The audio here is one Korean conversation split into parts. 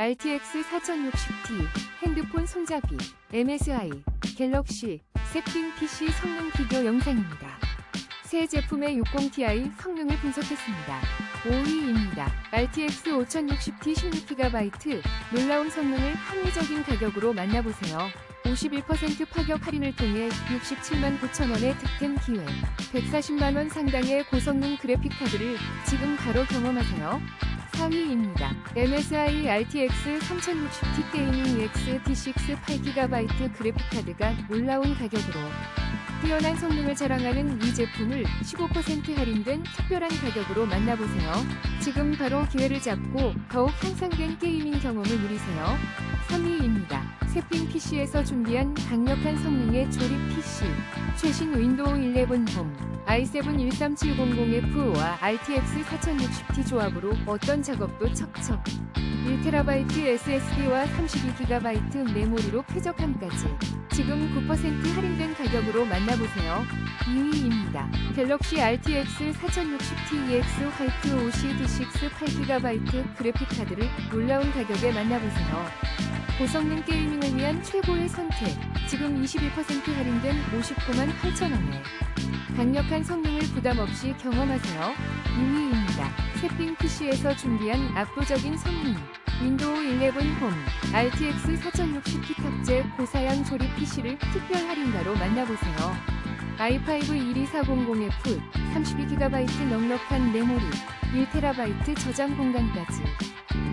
RTX 4060Ti 핸드폰 손잡이 MSI 갤럭시 셋핑 PC 성능 비교 영상입니다. 새 제품의 60ti 성능을 분석했습니다. 5위입니다. RTX 5060T 16GB 놀라운 성능을 합리적인 가격으로 만나보세요. 51% 파격 할인을 통해 67만 9천원의 득템 기회 140만원 상당의 고성능 그래픽카드를 지금 바로 경험하세요. 4위입니다. MSI RTX 3060T 게이밍 EX T6 8GB 그래픽카드가 놀라운 가격으로 뛰어난 성능을 자랑하는 이 제품을 15% 할인된 특별한 가격으로 만나보세요. 지금 바로 기회를 잡고 더욱 향상된 게이밍 경험을 누리세요. 3위입니다. 새핀 PC에서 준비한 강력한 성능의 조립 PC. 최신 윈도우 11 홈, i7 13700F와 RTX 4060T 조합으로 어떤 작업도 척척. 1TB SSD와 32GB 메모리로 쾌적함까지. 지금 9% 할인된 가격으로 만나보세요. 2위입니다. 갤럭시 RTX 4060T EX 화이트 OCD6 8GB 그래픽카드를 놀라운 가격에 만나보세요. 고성능 게이밍을 위한 최고의 선택. 지금 21% 할인된 59만 8천원에 강력한 성능을 부담 없이 경험하세요. 2위입니다. 새삥 PC에서 준비한 압도적인 성능. 윈도우 11 홈, RTX 4060T 탑재 고사양 조립 PC를 특별 할인가로 만나보세요. i5 12400F, 32GB 넉넉한 메모리, 1TB 저장 공간까지.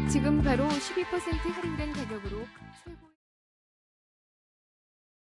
지금 바로 12% 할인된 가격으로